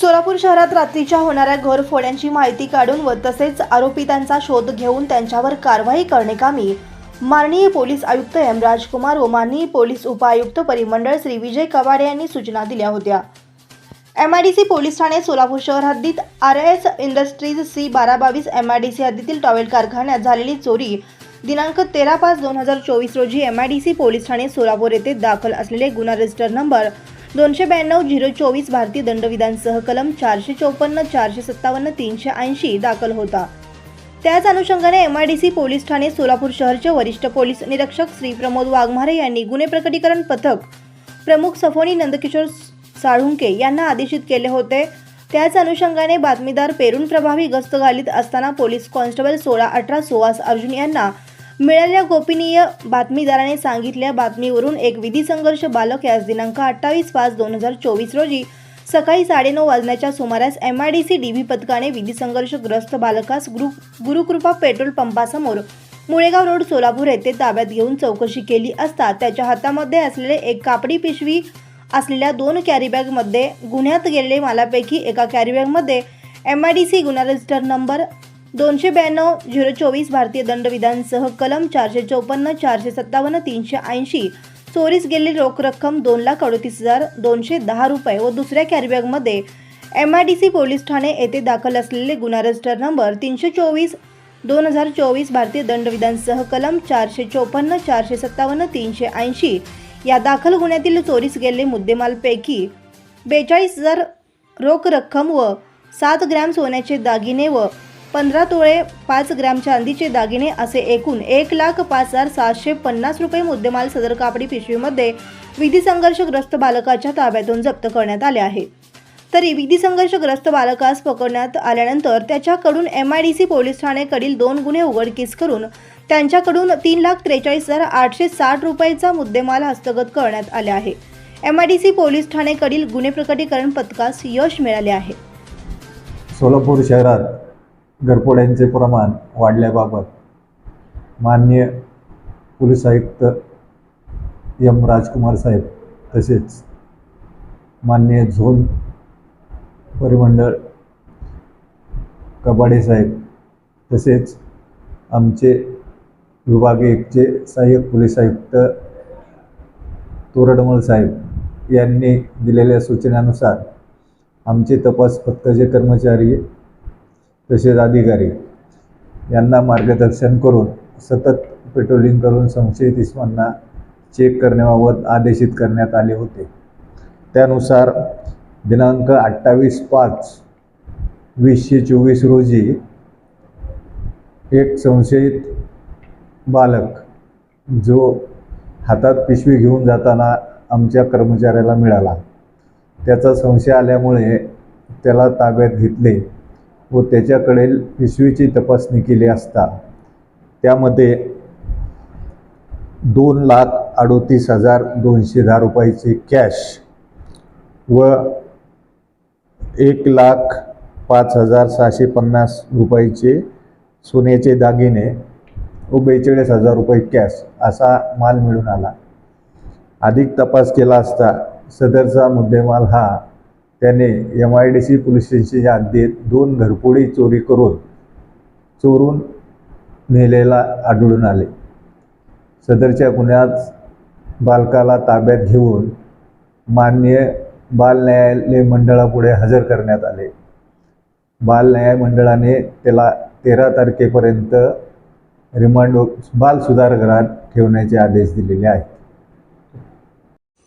सोलापूर शहरात रात्रीच्या होणाऱ्या घरफोड्यांची माहिती काढून व तसेच आरोपितांचा शोध घेऊन त्यांच्यावर कारवाई करण्याकामी माननीय पोलीस आयुक्त एम राजकुमार व माननीय पोलीस उपायुक्त परिमंडळ श्री विजय कवाडे यांनी सूचना दिल्या होत्या. M I D C police Thane Solapur शहर हद्दीत आर एस इंडस्ट्रीज सी बारा बावीस एम आय डी सी हद्दीतील टॉवेल कारखान्यात झालेली चोरी. दिनांक तेरा पाच दोन हजार चोवीस रोजी M I D C police Thane Solapur येथे दाखल असलेले गुन्हा रजिस्टर नंबर दोनशे ब्याण्णव झिरो चोवीस भारतीय दंडविधानसह कलम चारशे चौपन्न चारशे सत्तावन्न तीनशे ऐंशी दाखल होता. त्याच अनुषंगाने M I D C police Thane Solapur शहरचे वरिष्ठ पोलीस निरीक्षक श्री प्रमोद वाघमारे यांनी गुन्हे प्रकटीकरण पथक प्रमुख सफोनी नंदकिशोर साळुंके यांना आदेशित केले होते. त्याच अनुषंगाने बातमीदार पेरून प्रभावी गस्त घालीत असताना पोलीस कॉन्स्टेबल सोळा अठरा सुहास अर्जुन यांना मिळालेल्या गोपनीय बातमीदाराने सांगितल्या बातमीवरून एक विधी संघर्ष बालक यास दिनांक अठ्ठावीस पाच दोन हजार चोवीस रोजी सकाळी साडेनऊ वाजण्याच्या सुमारास M I D C D V पथकाने विधी संघर्षग्रस्त बालकास गुरु गुरुकृपा पेट्रोल पंपासमोर मुळेगाव रोड सोलापूर येथे ताब्यात घेऊन चौकशी केली असता त्याच्या हातामध्ये असलेले एक कापडी पिशवी असलेल्या दोन कॅरीबॅगमध्ये गुन्ह्यात गेलेले मालापैकी एका कॅरीबॅगमध्ये एम आय डी सी गुन्हा रजिस्टर नंबर दोनशे ब्याण्णव झिरो चोवीस भारतीय दंडविधानसह कलम चारशे चौपन्न चारशे सत्तावन्न तीनशे ऐंशी. चोरीस गेलेली रोख रक्कम दोन लाख अडतीस हजार दोनशे दहा रुपये व दुसऱ्या कॅरीबॅगमध्ये M I D C police Thane येथे दाखल असलेले गुन्हा रजिस्टर नंबर तीनशे चोवीस दोन हजार चोवीस भारतीय दंडविधानसह कलम चारशे चोपन्न चारशे सत्तावन्न तीनशे ऐंशी. या दाखल गुन्ह्यातील चोरीस गेलेले मुद्देमालपैकी बेचाळीस हजार रोख रक्कम व सात ग्रॅम सोन्याचे दागिने व पंधरा तोळे पाच ग्रॅम चांदीचे दागिने असे एकूण एक लाख पाच हजार सातशे पन्नास रुपये मुद्देमाल सदर कापडी पिशवीमध्ये विधी संघर्षग्रस्त बालकाच्या ताब्यातून जप्त करण्यात आले आहे. तरी विधी संघर्षग्रस्त बालकास पकडण्यात आल्यानंतर त्याच्याकडून M I D C police ठाणेकडील दोन गुन्हे उघडकीस करून त्यांच्याकडून तीन लाख त्रेचाळीस हजार आठशे साठ रुपयेचा मुद्देमाल हस्तगत करण्यात आले आहे. M I D C police ठाणेकडील गुन्हे प्रकटीकरण पथकास यश मिळाले आहे. सोलापूर शहरात घरफोड्यांचे प्रमाण वाढल्याबाबत माननीय पोलीस आयुक्त एम राजकुमार साहेब तसेच माननीय झोन परिमंडळ कबाडे साहेब तसेच आमचे विभागीयचे सहाय्यक पोलीस आयुक्त तोरडमल साहेब यांनी दिलेल्या सूचनानुसार आमचे तपास पथकाचे कर्मचारी तसेच अधिकारी यांना मार्गदर्शन करून सतत पेट्रोलिंग करून संशयित इस्मांना चेक करण्याबाबत आदेशित करण्यात आले होते. त्यानुसार दिनांक अठ्ठावीस पाच वीसशे चोवीस रोजी एक संशयित बालक जो हातात पिशवी घेऊन जाताना आमच्या कर्मचाऱ्याला मिळाला. त्याचा संशय आल्यामुळे त्याला ताब्यात घेतले. व त्याच्याकडील पिशवीची तपासणी केली असता त्यामध्ये दोन लाख अडोतीस हजार दोनशे दहा रुपयाचे कॅश व एक लाख पाच हजार सहाशे पन्नास रुपयाचे सोन्याचे दागिने व बेचाळीस हजार रुपये कॅश असा माल मिळून आला. अधिक तपास केला असता सदरचा मुद्देमाल हा त्याने M I D C police स्टेशनच्या हद्दीत दोन घरपोडी चोरी करून चोरून नेलेला आढळून आले. सदरच्या गुन्ह्यात बालकाला ताब्यात घेऊन माननीय बाल न्यायालय मंडळापुढे हजर करण्यात आले. बाल न्याय मंडळाने त्याला तेरा तारखेपर्यंत रिमांड बाल सुधारगृहात ठेवण्याचे आदेश दिलेले आहेत.